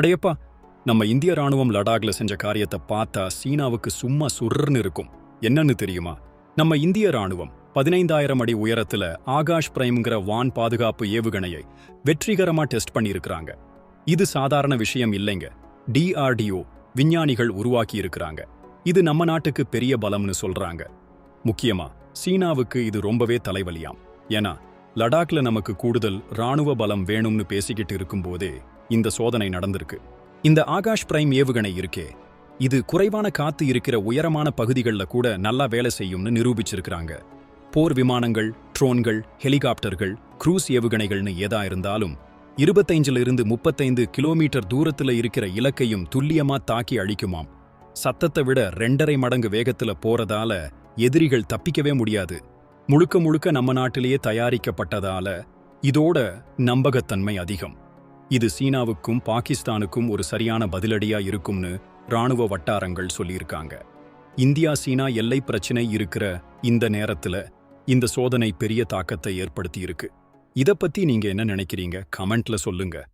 அடையப்பா நம்ம இந்திய ராணுவம் லடாக்ல செஞ்ச காரியத்தை பார்த்தா சீனாவுக்கு சும்மா சுர்ன்னு இருக்கும். என்னன்னு தெரியுமா? நம்ம இந்திய ராணுவம் பதினைந்தாயிரம் அடி உயரத்துல ஆகாஷ் பிரைம்ங்கிற வான் பாதுகாப்பு ஏவுகணையை வெற்றிகரமா டெஸ்ட் பண்ணியிருக்கிறாங்க. இது சாதாரண விஷயம் இல்லைங்க. டிஆர்டிஓ விஞ்ஞானிகள் உருவாக்கி இருக்கிறாங்க. இது நம்ம நாட்டுக்கு பெரிய பலம்னு சொல்றாங்க. முக்கியமா சீனாவுக்கு இது ரொம்பவே தலைவலியாம். ஏன்னா லடாக்ல நமக்கு கூடுதல் ராணுவ பலம் வேணும்னு பேசிக்கிட்டு இருக்கும்போதே இந்த சோதனை நடந்திருக்கு. இந்த ஆகாஷ் பிரைம் ஏவுகணை இருக்கே இது குறைவான காத்து இருக்கிற உயரமான பகுதிகளில் கூட நல்லா வேலை செய்யும்னு நிரூபிச்சிருக்கிறாங்க. போர் விமானங்கள் ட்ரோன்கள் ஹெலிகாப்டர்கள் க்ரூஸ் ஏவுகணைகள்னு ஏதா இருந்தாலும் இருபத்தைஞ்சுல இருந்து முப்பத்தைந்து கிலோமீட்டர் தூரத்துல இருக்கிற இலக்கையும் துல்லியமா தாக்கி அழிக்குமாம். சத்தத்தை விட ரெண்டரை மடங்கு வேகத்துல போறதால எதிரிகள் தப்பிக்கவே முடியாது. முழுக்க முழுக்க நம்ம நாட்டிலேயே தயாரிக்கப்பட்டதால இதோட நம்பகத்தன்மை அதிகம். இது சீனாவுக்கும் பாகிஸ்தானுக்கும் ஒரு சரியான பதிலடியா இருக்கும்னு ராணுவ வட்டாரங்கள் சொல்லியிருக்காங்க. இந்தியா சீனா எல்லை பிரச்சினை இருக்கிற இந்த நேரத்துல இந்த சோதனை பெரிய தாக்கத்தை ஏற்படுத்தி இருக்கு இத பத்தி நீங்க என்ன நினைக்கிறீங்க? கமெண்ட்ல சொல்லுங்க.